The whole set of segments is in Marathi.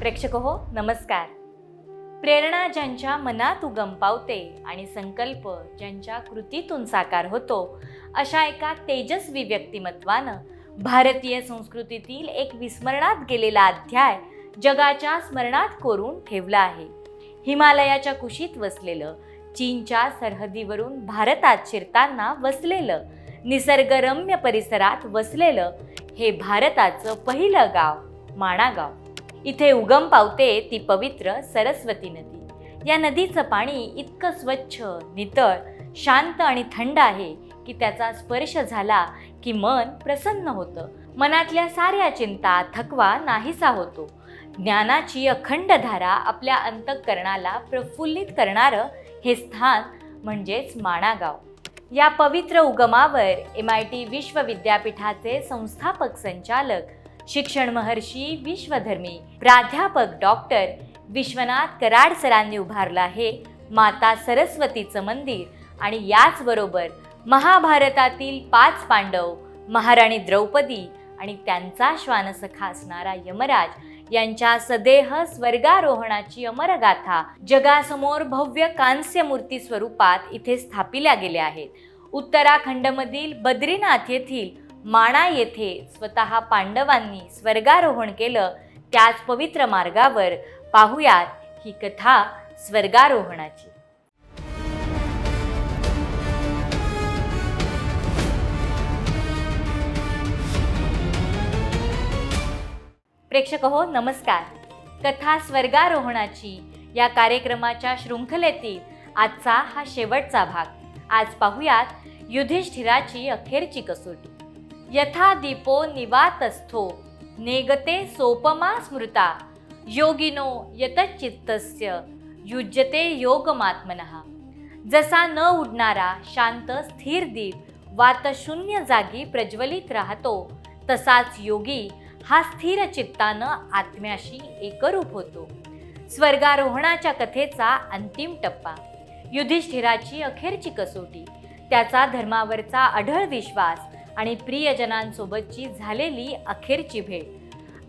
प्रेक्षक हो नमस्कार. प्रेरणा ज्यांच्या मनात उगम पावते आणि संकल्प ज्यांच्या कृतीतून साकार होतो अशा एका तेजस्वी व्यक्तिमत्वानं भारतीय संस्कृतीतील एक विस्मरणात गेलेला अध्याय जगाच्या स्मरणात कोरून ठेवला आहे. हिमालयाच्या कुशीत वसलेलं चीनच्या सरहदीवरून भारतात शिरताना वसलेलं निसर्गरम्य परिसरात वसलेलं हे भारताचं पहिलं गाव माणागाव. इथे उगम पावते ती पवित्र सरस्वती नदी. या नदीचं पाणी इतकं स्वच्छ नितळ शांत आणि थंड आहे की त्याचा स्पर्श झाला की मन प्रसन्न होतं. मनातल्या साऱ्या चिंता थकवा नाहीसा होतो. ज्ञानाची अखंड धारा आपल्या अंतःकरणाला प्रफुल्लित करणारं हे स्थान म्हणजेच माणागाव. या पवित्र उगमावर एम आय टी विश्वविद्यापीठाचे संस्थापक संचालक शिक्षण महर्षी विश्वधर्मी प्राध्यापक डॉक्टर विश्वनाथ कराड सरांनी उभारलं आहे. माता सरस्वतीचं मंदिर आणि याचबरोबर महाभारतातील पाच पांडव महाराणी द्रौपदी आणि त्यांचा श्वानसखा असणारा यमराज यांच्या सदेह स्वर्गारोहणाची अमरगाथा जगासमोर भव्य कांस्य मूर्ती स्वरूपात इथे स्थापिल्या गेल्या आहेत. उत्तराखंडमधील बद्रीनाथ येथील माणा येथे स्वतः पांडवांनी स्वर्गारोहण केलं त्याच पवित्र मार्गावर पाहुयात ही कथा स्वर्गारोहणाची. प्रेक्षक हो नमस्कार. कथा स्वर्गारोहणाची या कार्यक्रमाच्या शृंखलेतील आजचा हा शेवटचा भाग. आज पाहुयात युधिष्ठिराची अखेरची कसोटी. यथा दीपो निवातस्थो। नेगते सोपमा स्मृता। योगिनो यतचित्तस्य। युज्यते योगमात्मनः। जसा न उडणारा शांत स्थिर दीप वातशून्य जागी प्रज्वलित राहतो तसाच योगी हा स्थिर चित्तानं आत्म्याशी एकरूप होतो। स्वर्गारोहणाच्या कथेचा अंतिम टप्पा। युधिष्ठिराची अखेरची कसोटी। त्याचा धर्मावरचा अढळ विश्वास आणि प्रियजनांसोबतची झालेली अखेरची भेट.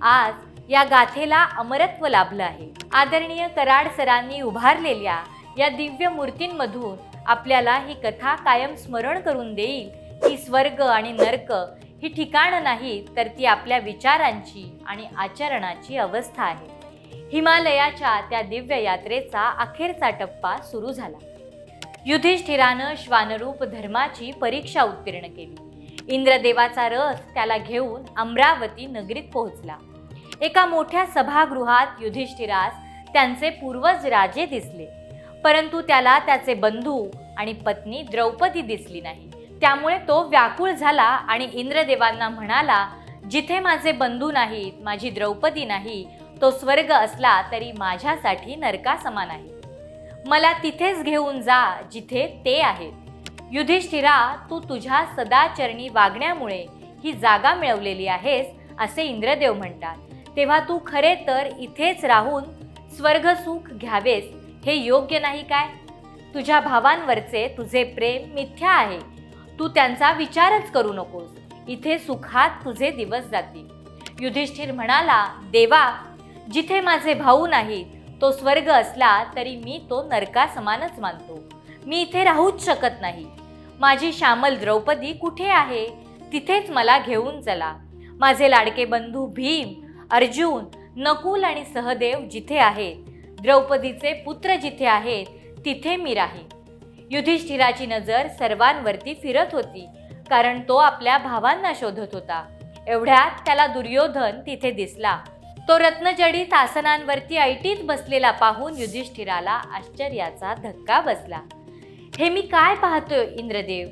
आज या गाथेला अमरत्व लाभलं आहे. आदरणीय कराड सरांनी उभारलेल्या या दिव्य मूर्तींमधून आपल्याला ही कथा कायम स्मरण करून देईल. की स्वर्ग आणि नर्क ही ठिकाणं नाही तर ती आपल्या विचारांची आणि आचरणाची अवस्था आहे. हिमालयाच्या त्या दिव्य यात्रेचा अखेरचा टप्पा सुरू झाला. युधिष्ठिरानं श्वानरूप धर्माची परीक्षा उत्तीर्ण केली. इंद्रदेवाचा रथ त्याला घेऊन अमरावती नगरीत पोहोचला. एका मोठ्या सभागृहात युधिष्ठिरास त्यांचे पूर्वज राजे दिसले. परंतु त्याला त्याचे बंधू आणि पत्नी द्रौपदी दिसली नाही. त्यामुळे तो व्याकुळ झाला आणि इंद्रदेवांना म्हणाला जिथे माझे बंधू नाहीत माझी द्रौपदी नाही तो स्वर्ग असला तरी माझ्यासाठी नरका समान आहे. मला तिथेच घेऊन जा जिथे ते आहेत. युधिष्ठिरा तू तुझ्या सदाचरणी वागण्यामुळे ही जागा मिळवलेली आहेस असे इंद्रदेव म्हणतात. तेव्हा तू खरे तर इथेच राहून स्वर्गसुख घ्यावेस हे योग्य नाही काय? तुझ्या भावांवरचे तुझे प्रेम मिथ्या आहे. तू त्यांचा विचारच करू नकोस. इथे सुखात तुझे दिवस जातील. युधिष्ठिर म्हणाला देवा जिथे माझे भाऊ नाहीत तो स्वर्ग असला तरी मी तो नरका समानच मानतो. मी इथे राहूच शकत नाही. माझी श्यामल द्रौपदी कुठे आहे? तिथेच मला घेऊन चला. माझे लाडके बंधू भीम अर्जुन नकुल आणि सहदेव जिथे आहेत द्रौपदीचे पुत्र जिथे आहेत तिथे मी राहीन. युधिष्ठिराची नजर सर्वांवरती फिरत होती कारण तो आपल्या भावांना शोधत होता. एवढ्यात त्याला दुर्योधन तिथे दिसला. तो रत्नजडीत आसनांवरती ऐटीत बसलेला पाहून युधिष्ठिराला आश्चर्याचा धक्का बसला. हे मी काय पाहतोय इंद्रदेव?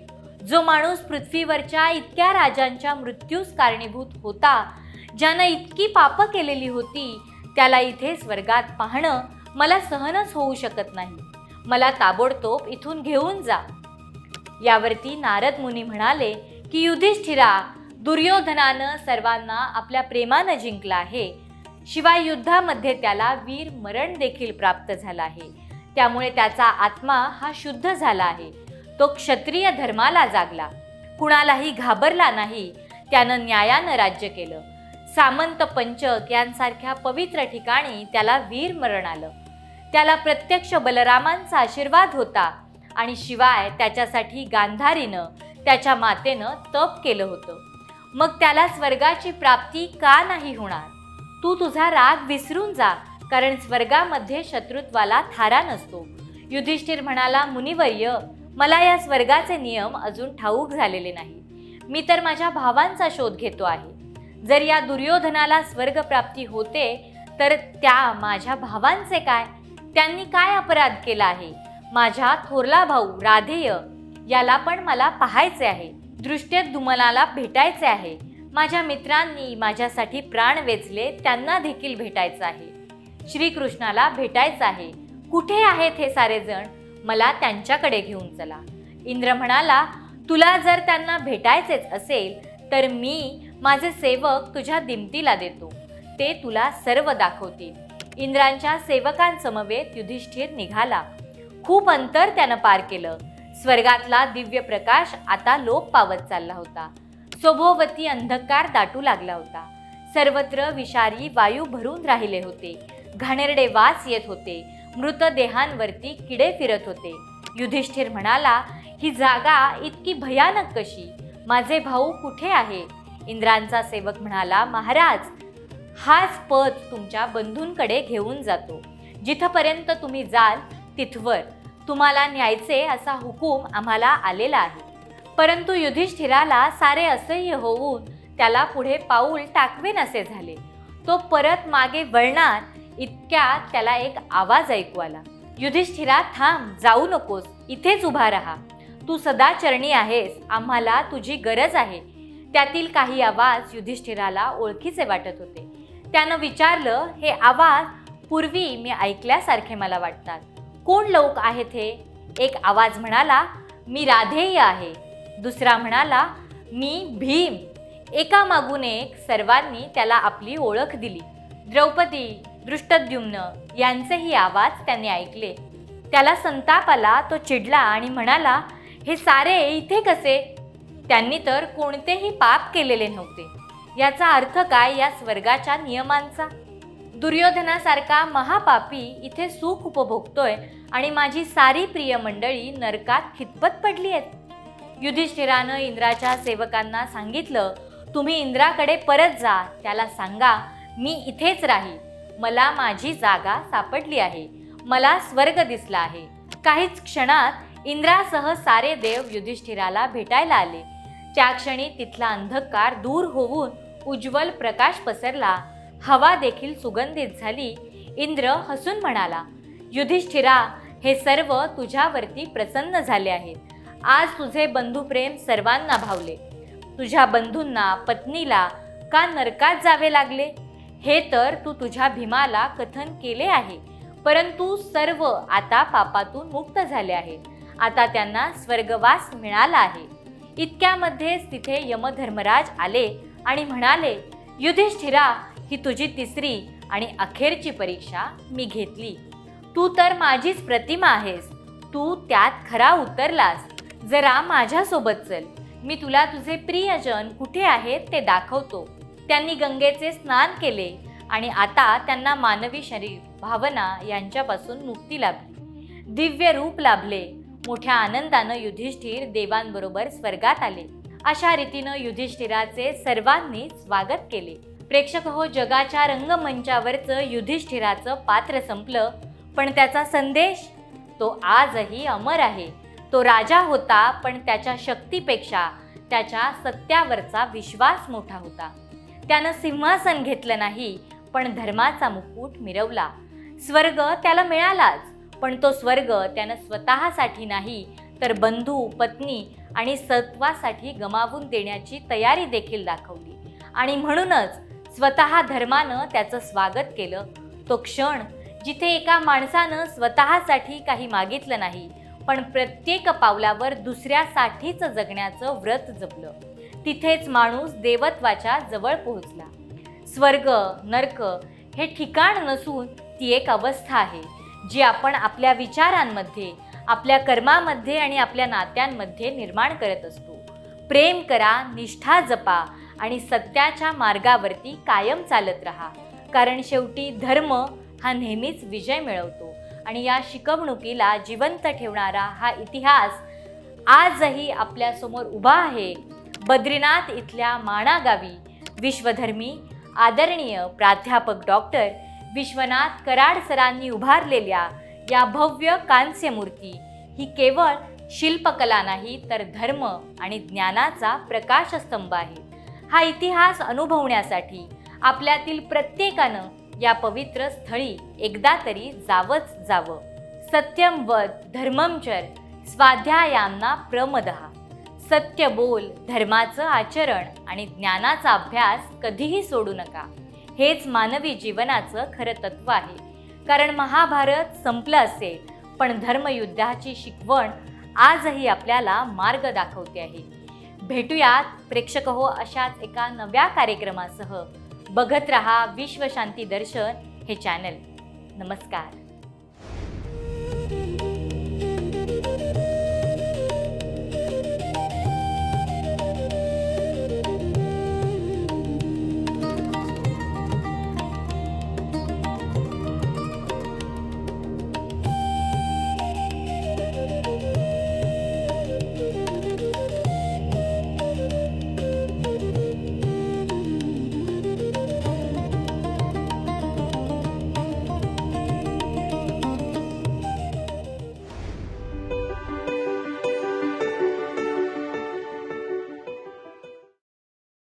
जो माणूस पृथ्वीवरच्या इतक्या राजांच्या मृत्यूस कारणीभूत होता ज्यानं इतकी पापं केलेली होती त्याला इथे स्वर्गात पाहणं मला सहनच होऊ शकत नाही. मला ताबडतोब इथून घेऊन जा. यावरती नारद मुनी म्हणाले की युधिष्ठिरा दुर्योधनानं सर्वांना आपल्या प्रेमानं जिंकला आहे. शिवाय युद्धामध्ये त्याला वीर मरण देखील प्राप्त झाला आहे. त्यामुळे त्याचा आत्मा हा शुद्ध झाला आहे. तो क्षत्रिय धर्माला जागला. कुणालाही घाबरला नाही. त्यानं न्यायानं राज्य केलं. सामंत पंचक यांसारख्या पवित्र ठिकाणी त्याला वीर मरण आलं. त्याला प्रत्यक्ष बलरामांचा आशीर्वाद होता आणि शिवाय त्याच्यासाठी गांधारीनं त्याच्या मातेनं तप केलं होतं. मग त्याला स्वर्गाची प्राप्ती का नाही होणार? तू तुझा राग विसरून जा. कारण स्वर्गामध्ये शत्रुत्वाला थारा नसतो. युधिष्ठिर म्हणाला मुनिवर्य मला या स्वर्गाचे नियम अजून ठाऊक झालेले नाही. मी तर माझ्या भावांचा शोध घेतो आहे. जर या दुर्योधनाला स्वर्गप्राप्ती होते तर त्या माझ्या भावांचे काय? त्यांनी काय अपराध केला आहे? माझ्या थोरला भाऊ राधेय याला पण मला पाहायचे आहे. दृष्ट्यात दुमलाला भेटायचे आहे. माझ्या मित्रांनी माझ्यासाठी प्राण वेचले त्यांना देखील भेटायचं आहे. श्रीकृष्णाला भेटायचं आहे. कुठे आहेत हे सारेजण मला त्यांच्याकडे घेऊन चला. इंद्र म्हणाला तुला जर त्यांना भेटायचेच असेल तर मी माझे सेवक तुझ्या दिमतीला देतो. ते तुला सर्व दाखवतील. इंद्रांच्या सेवकांसमवेत युधिष्ठिर निघाला. खूप अंतर त्यानं पार केलं. स्वर्गातला दिव्य प्रकाश आता लोप पावत चालला होता. स्वभोवती अंधकार दाटू लागला होता. सर्वत्र विषारी वायू भरून राहिले होते. घाणेरडे वास येत होते. मृतदेहांवरती किडे फिरत होते. युधिष्ठिर म्हणाला ही जागा इतकी भयानक कशी? माझे भाऊ कुठे आहे? इंद्रांचा सेवक म्हणाला महाराज हाच पद तुमच्या बंधूंकडे घेऊन जातो. जिथपर्यंत तुम्ही जाल तिथवर. तुम्हाला न्यायचे असा हुकूम आम्हाला आलेला आहे. परंतु युधिष्ठिराला सारे असह्य होऊन त्याला पुढे पाऊल टाकवेनसे झाले. तो परत मागे वळणार इतक्यात त्याला एक आवाज ऐकू आला. युधिष्ठिरा थांब जाऊ नकोस. इथेच उभा राहा. तू सदाचरणी आहेस. आम्हाला तुझी गरज आहे. त्यातील काही आवाज युधिष्ठिराला ओळखीचे वाटत होते. त्यानं विचारलं हे आवाज पूर्वी मी ऐकल्यासारखे मला वाटतात. कोण लोक आहेत हे? एक आवाज म्हणाला मी राधेय आहे. दुसरा म्हणाला मी भीम. एका मागून एक सर्वांनी त्याला आपली ओळख दिली. द्रौपदी दृष्टद्युम्न यांचेही आवाज त्यांनी ऐकले. त्याला संताप आला तो चिडला आणि म्हणाला हे सारे इथे कसे? त्यांनी तर कोणतेही पाप केलेले नव्हते. याचा अर्थ काय या स्वर्गाच्या नियमांचा? दुर्योधनासारखा महापापी इथे सुख उपभोगतोय आणि माझी सारी प्रिय मंडळी नरकात खितपत पडली आहेत. युधिष्ठिरानं इंद्राच्या सेवकांना सांगितलं तुम्ही इंद्राकडे परत जा त्याला सांगा मी इथेच राहील. मला माझी जागा सापडली आहे. मला स्वर्ग दिसला आहे. काहीच क्षणात इंद्रासह सारे देव युधिष्ठिराला भेटायला आले. त्या क्षणी तिथला अंधकार दूर होऊन उज्ज्वल प्रकाश पसरला. हवा देखील सुगंधित झाली. इंद्र हसून म्हणाला युधिष्ठिरा हे सर्व तुझ्यावरती प्रसन्न झाले आहेत. आज तुझे बंधुप्रेम सर्वांना भावले. तुझ्या बंधूंना पत्नीला का नरकात जावे लागले? हे तर तू तुझ्या भीमाला कथन केले आहे परंतु सर्व आता पापातून मुक्त झाले आहेत. आता त्यांना स्वर्गवास मिळाला आहे. इतक्यामध्येच तिथे यमधर्मराज आले आणि म्हणाले युधिष्ठिरा ही तुझी तिसरी आणि अखेरची परीक्षा मी घेतली. तू तर माझीच प्रतिमा आहेस. तू त्यात खरा उतरलास. जरा माझ्यासोबत चल. मी तुला तुझे प्रियजन कुठे आहेत ते दाखवतो. त्यांनी गंगेचे स्नान केले आणि आता त्यांना मानवी शरीर भावना यांच्यापासून मुक्ती लाभली. दिव्य रूप लाभले. मोठ्या आनंदानं युधिष्ठिर देवांबरोबर स्वर्गात आले. अशा रीतीनं युधिष्ठिराचे सर्वांनी स्वागत केले. प्रेक्षक हो जगाच्या रंगमंचावरचं युधिष्ठिराचं पात्र संपलं. पण त्याचा संदेश तो आजही अमर आहे. तो राजा होता पण त्याच्या शक्तीपेक्षा त्याच्या सत्यावरचा विश्वास मोठा होता. त्यानं सिंहासन घेतलं नाही पण धर्माचा मुकुट मिरवला. स्वर्ग त्याला मिळालाच पण तो स्वर्ग त्यानं स्वतःसाठी नाही तर बंधू पत्नी आणि सत्वासाठी गमावून देण्याची तयारी देखील दाखवली. आणि म्हणूनच स्वतः धर्मानं त्याचं स्वागत केलं. तो क्षण जिथे एका माणसानं स्वतःसाठी काही मागितलं नाही पण प्रत्येक पावलावर दुसऱ्यासाठीच जगण्याचं व्रत जपलं. तिथेच माणूस देवत्वाच्या जवळ पोहोचला. स्वर्ग नर्क हे ठिकाण नसून ती एक अवस्था आहे जी आपण आपल्या विचारांमध्ये आपल्या कर्मामध्ये आणि आपल्या नात्यांमध्ये निर्माण करत असतो. प्रेम करा निष्ठा जपा आणि सत्याच्या मार्गावरती कायम चालत राहा. कारण शेवटी धर्म हा नेहमीच विजय मिळवतो आणि या शिकवणुकीला जिवंत ठेवणारा हा इतिहास आजही आपल्यासमोर उभा आहे. बद्रीनाथ इथल्या माणा गावी विश्वधर्मी आदरणीय प्राध्यापक डॉक्टर विश्वनाथ कराड सरांनी उभारलेल्या या भव्य कांस्य मूर्ती ही केवळ शिल्पकला नाही तर धर्म आणि ज्ञानाचा प्रकाशस्तंभ आहे. हा इतिहास अनुभवण्यासाठी आपल्यातील प्रत्येकानं या पवित्र स्थळी एकदा तरी जावंच जावं. सत्यम वध धर्ममचर स्वाध्यायांना प्रमदहा सत्य बोल धर्माचं आचरण आणि ज्ञानाचा अभ्यास कधीही सोडू नका. हेच मानवी जीवनाचं खरं तत्व आहे. कारण महाभारत संपलं असेल पण धर्मयुद्धाची शिकवण आजही आपल्याला मार्ग दाखवते आहे. भेटूयात प्रेक्षक हो अशाच एका नव्या कार्यक्रमासह. बघत रहा विश्वशांती दर्शन हे चॅनल. नमस्कार.